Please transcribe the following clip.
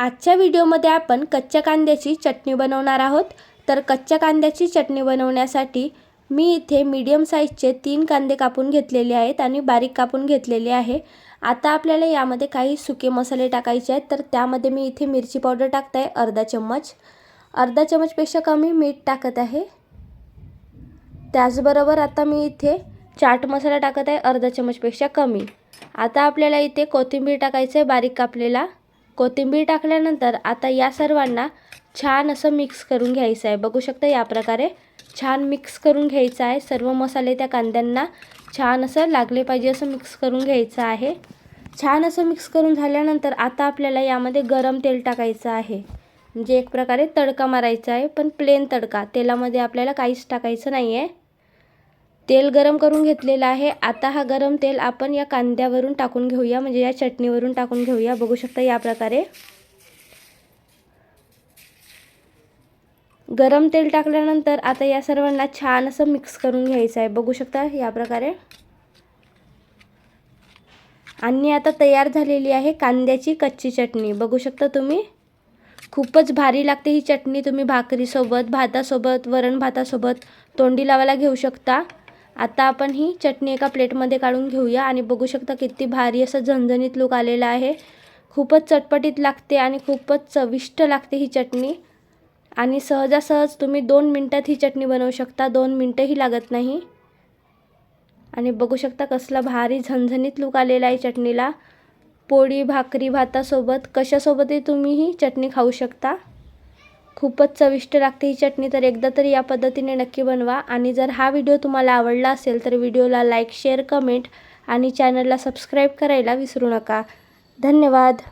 आजच्या व्हिडिओमध्ये आपण कच्च्या कांद्याची चटणी बनवणार आहोत. तर कच्च्या कांद्याची चटणी बनवण्यासाठी मी इथे मीडियम साईजचे तीन कांदे कापून घेतलेले आहेत आणि बारीक कापून घेतलेले आहे. आता आपल्याला यामध्ये काही सुके मसाले टाकायचे आहेत. तर त्यामध्ये मी इथे मिरची पावडर टाकत आहे अर्धा चम्मच. अर्धा चम्मचपेक्षा कमी मीठ टाकत आहे. त्याचबरोबर आता मी इथे चाट मसाला टाकत आहे अर्धा चम्मचपेक्षा कमी. आता आपल्याला इथे कोथिंबीर टाकायचं आहे बारीक कापलेला. कोथिंबीर टाकल्यानंतर आता या सर्वांना छान असं मिक्स करून घ्यायचं आहे. बघू शकता या प्रकारे छान मिक्स करून घ्यायचं आहे. सर्व मसाले त्या कांद्यांना छान असं लागले पाहिजे असं मिक्स करून घ्यायचं आहे. छान असं मिक्स करून झाल्यानंतर आता आपल्याला यामध्ये गरम तेल टाकायचं आहे. म्हणजे एक प्रकारे तडका मारायचा आहे पण प्लेन तडका. तेलामध्ये आपल्याला काहीच टाकायचं नाही आहे तेल गरम करून घेतलेलं आहे. आता हा गरम तेल आपण या कांद्यावरून टाकून घेऊया. म्हणजे या चटणीवरून टाकून घेऊया. बघू शकता या प्रकारे. गरम तेल टाकल्यानंतर आता या सर्वांना छान असं मिक्स करून घ्यायचं आहे. बघू शकता या प्रकारे. आणि आता तयार झालेली आहे कांद्याची कच्ची चटणी. बघू शकता तुम्ही. खूपच भारी लागते ही चटणी. तुम्ही भाकरीसोबत भातासोबत वरण भातासोबत तोंडी लावायला घेऊ शकता. आता आपण ही चटणी एका प्लेटमध्ये काढून घेऊया आणि बघू शकता किती भारी असं झणझणीत लूक आलेला आहे. खूपच चटपटीत लागते आणि खूपच चविष्ट लागते ही चटणी. आणि सहजासहज तुम्ही दोन मिनटात ही चटणी बनवू शकता दोन मिनटंही लागत नाही. आणि बघू शकता कसला भारी झणझणीत लूक आलेला आहे चटणीला. पोळी भाकरी भातासोबत कशासोबतही तुम्ही ही चटणी खाऊ शकता. खूपच चविष्ट लागते ही चटणी तर एकदा तरी या पद्धतीने नक्की बनवा. आणि जर हा व्हिडिओ तुम्हाला आवडला असेल तर व्हिडिओला लाईक शेअर कमेंट आणि चॅनलला सबस्क्राईब करायला विसरू नका. धन्यवाद.